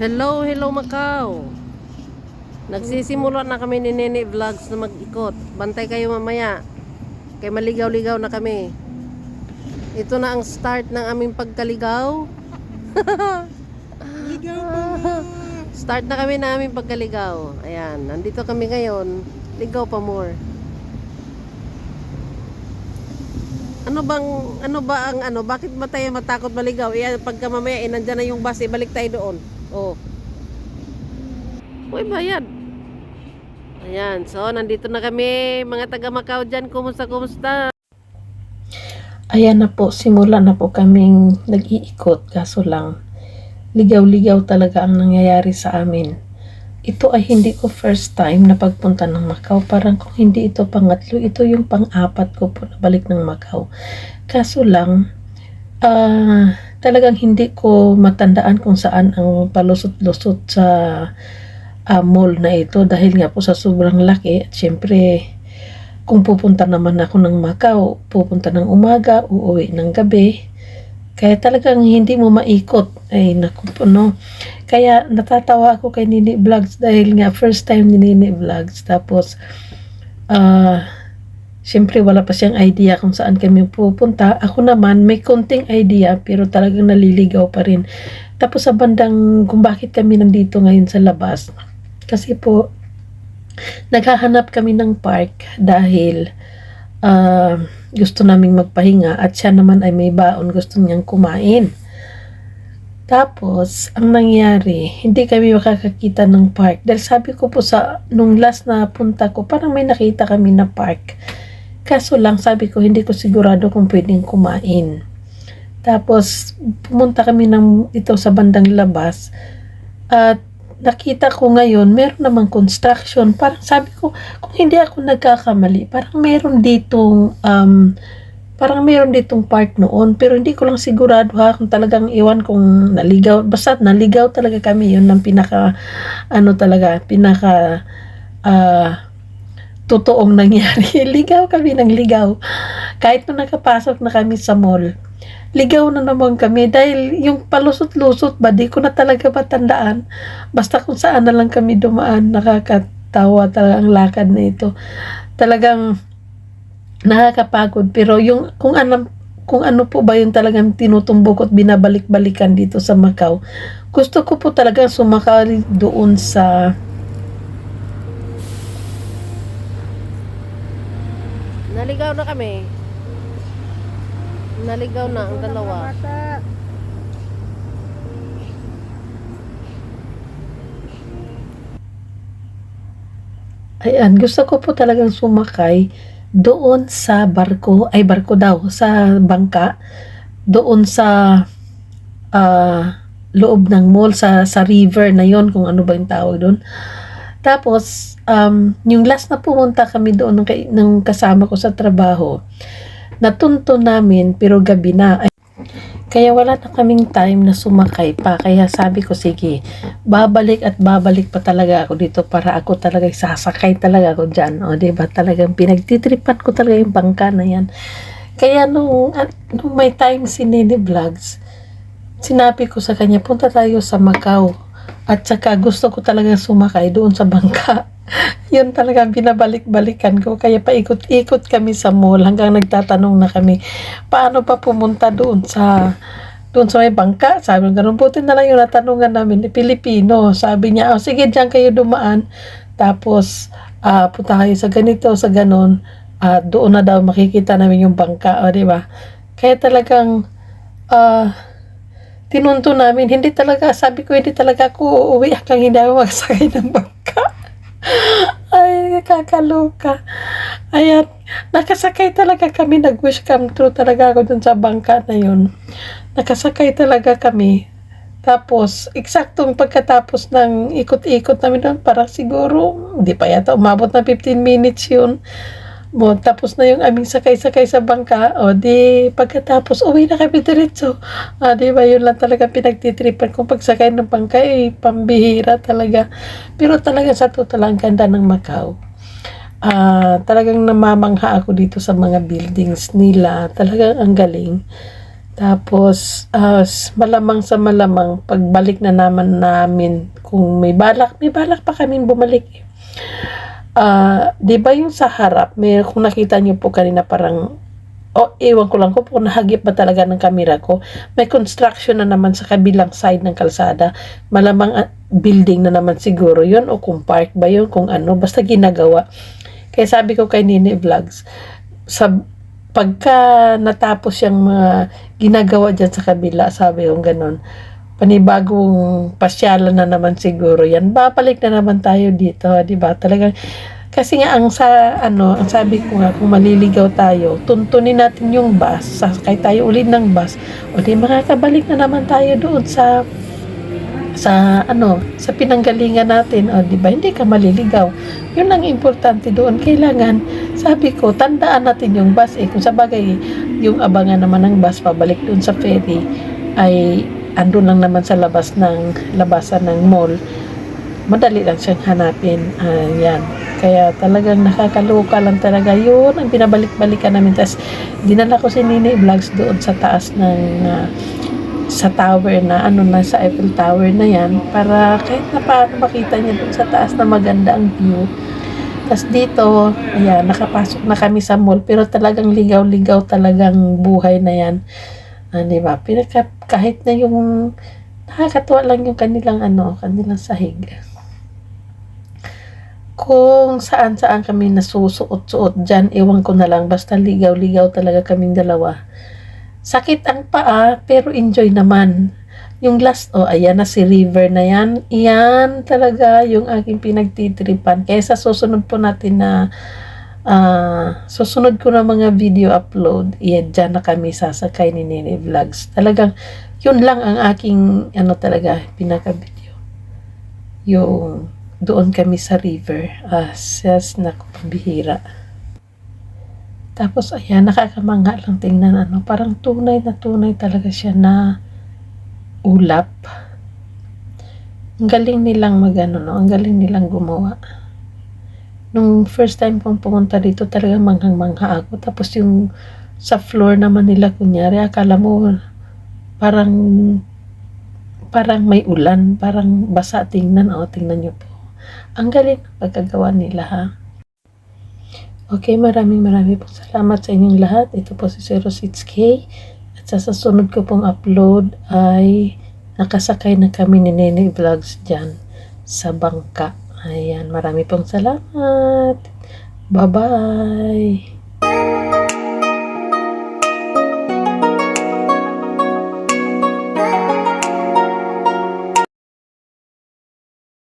Hello, hello Macau. Nagsisimula na kami ni Nene Vlogs na mag-ikot. Bantay kayo mamaya. Kay maligaw-ligaw na kami. Ito na ang start ng aming pagkaligaw. Ligaw pa. Start na kami na aming pagkaligaw. Ayan, nandito kami ngayon. Ligaw pa more. Ano bang, ano ba ang ano, bakit ba tayo matakot maligaw? Iyan, pagka mamaya, eh, na yung bus, ibalik tayo doon. Oh. Uy, bayad. Ayan, so nandito na kami, mga taga Macau dyan. Kumusta, kumusta? Ayan na po, simula na po kaming nag-iikot. Kaso lang, ligaw-ligaw talaga ang nangyayari sa amin. Ito ay hindi ko first time na pagpunta ng Macau. Parang kung hindi ito pangatlo, ito yung pang-apat ko po na balik ng Macau. Kaso lang, ah talagang hindi ko matandaan kung saan ang palusot-lusot sa ah, mall na ito dahil nga po sa sobrang laki at syempre kung pupunta naman ako ng Macau, pupunta ng umaga, uuwi ng gabi. Kaya talagang hindi mo maikot. Ay, naku po, no. Kaya natatawa ako kay Nini Vlogs dahil nga first time ni Nini Vlogs. Tapos, ah, syempre wala pa siyang idea kung saan kami pupunta. Ako naman, may konting idea pero talagang naliligaw pa rin. Tapos sa bandang kung bakit kami nandito ngayon sa labas. Kasi po, naghahanap kami ng park dahil ah, gusto naming magpahinga at siya naman ay may baon gusto niyang kumain. Tapos, ang nangyari, hindi kami makakakita ng park. Dahil sabi ko po sa, nung last na punta ko, parang may nakita kami na park. Kaso lang, sabi ko, hindi ko sigurado kung pwedeng kumain. Tapos, pumunta kami ng, ito sa bandang labas. At nakita ko ngayon, meron namang construction. Parang sabi ko, kung hindi ako nagkakamali, parang meron ditong, um, parang meron ditong park noon. Pero hindi ko lang sigurado ha, kung talagang iwan kung naligaw. Basta naligaw talaga kami yun ng pinaka, ano talaga, pinaka, ah, totoong nangyari. ligaw kami ng ligaw. Kahit nung nakapasok na kami sa mall, ligaw na naman kami dahil yung palusot-lusot ba, di ko na talaga matandaan. Basta kung saan na lang kami dumaan, nakakatawa talaga ang lakad na ito. Talagang nakakapagod. Pero yung, kung ano, kung ano po ba yung talagang tinutumbok at binabalik-balikan dito sa Macau, gusto ko po talagang sumakali doon sa Naligaw na kami. Naligaw na ang dalawa. Ayan, gusto ko po talagang sumakay doon sa barko, ay barko daw, sa bangka, doon sa ah, loob ng mall, sa, sa river na yon kung ano ba yung tawag doon. Tapos, um, yung last na pumunta kami doon ng, ng kasama ko sa trabaho, natunto namin, pero gabi na. Ay, kaya wala na kaming time na sumakay pa. Kaya sabi ko, sige, babalik at babalik pa talaga ako dito para ako talaga sasakay talaga ako dyan. O, ba? Talagang pinagtitripan ko talaga yung bangka na yan. Kaya nung, at, nung may time si Nene Vlogs, sinabi ko sa kanya, punta tayo sa Macau. At saka gusto ko talaga sumakay doon sa bangka. Yun talaga binabalik-balikan ko. Kaya paikot-ikot kami sa mall hanggang nagtatanong na kami, paano pa pumunta doon sa doon sa may bangka. Sabi ko, ganun buti na lang yung natanungan namin ni Pilipino. Sabi niya, oh, sige, diyan kayo dumaan. Tapos, ah, punta kayo sa ganito, sa ganon. Ah, doon na daw makikita namin yung bangka. O, di ba? Kaya talagang, ah, tinunto namin, hindi talaga, sabi ko, hindi talaga ako uuwi hanggang hindi ako magsakay ng bangka. Ay, kakaloka. Ayan, nakasakay talaga kami, nag-wish come true talaga ako dun sa bangka na yun. Nakasakay talaga kami. Tapos, eksaktong pagkatapos ng ikot-ikot namin doon, parang siguro, hindi pa yata umabot na 15 minutes yun. Mo, tapos na yung aming sakay-sakay sa bangka, o di pagkatapos uwi na kami diretso. Ah, di ba yun lang talaga pinagtitripan kung pagsakay ng bangka, eh, pambihira talaga. Pero talaga sa totoo lang ganda ng Macau. Ah, talagang namamangha ako dito sa mga buildings nila. Talagang ang galing. Tapos, s- malamang sa malamang, pagbalik na naman namin, kung may balak, may balak pa kami bumalik. Ah, di ba yung sa harap, may, kung nakita niyo po kanina parang, oh, ewan ko lang kung, kung nahagip ba talaga ng kamera ko, may construction na naman sa kabilang side ng kalsada. Malamang ah, building na naman siguro yun, o kung park ba yun, kung ano, basta ginagawa. Kaya sabi ko kay Nini Vlogs, sa pagka natapos yung mga ginagawa dyan sa kabila, sabi ko ganun, panibagong pasyalan na naman siguro yan. Babalik na naman tayo dito, di ba? Talagang, kasi nga ang sa, ano, ang sabi ko nga, kung maliligaw tayo, tuntunin natin yung bus, sasakay tayo ulit ng bus, o di makakabalik na naman tayo doon sa sa ano sa pinanggalingan natin. O di ba? Hindi ka maliligaw. Yun ang importante doon. Kailangan sabi ko tandaan natin yung bus. Eh kung sa bagay yung abangan naman ng bus pabalik doon sa ferry ay andun lang naman sa labas ng labasan ng mall madali lang siyang hanapin. Ayan. Kaya talagang nakakaloka lang talaga. Yun ang binabalik-balikan namin. Tapos dinala ko si Nini Vlogs doon sa taas ng ah, sa tower na ano na sa Eiffel Tower na yan para kahit na paano makita niya doon sa taas na maganda ang view. Tapos dito, ayan, nakapasok na kami sa mall pero talagang ligaw-ligaw talagang buhay na yan ah, di ba? Pinaka, kahit na yung nakakatuwa lang yung kanilang ano, kanilang sahig kung saan-saan kami nasusuot-suot dyan, ewan ko na lang, basta ligaw-ligaw talaga kaming dalawa. Sakit ang paa, pero enjoy naman. Yung last, oh, ayan na si River na yan. Iyan talaga yung aking pinagtitripan. Kaya sa susunod po natin na, ah, susunod ko na mga video upload, iyan, dyan na kami sasakay ni Nene Vlogs. Talagang, yun lang ang aking, ano talaga, pinaka-video. Yung, doon kami sa river. Ah, siyas na pabihira. Tapos, ayan, nakakamangha lang tingnan, ano, parang tunay na tunay talaga siya na ulap. Ang galing nilang magano, no? Ang galing nilang gumawa. Nung first time kong pumunta dito, talaga manghang-mangha ako. Tapos yung sa floor naman nila, kunyari, akala mo parang parang may ulan, parang basa tingnan, o, tingnan nyo po. Ang galing ng pagkagawa nila, ha? Okay, maraming maraming pong salamat sa inyong lahat. Ito po si 06K. At sa susunod ko pong upload ay nakasakay na kami ni Nene Vlogs dyan sa bangka. Ayan, marami pong salamat. Bye-bye.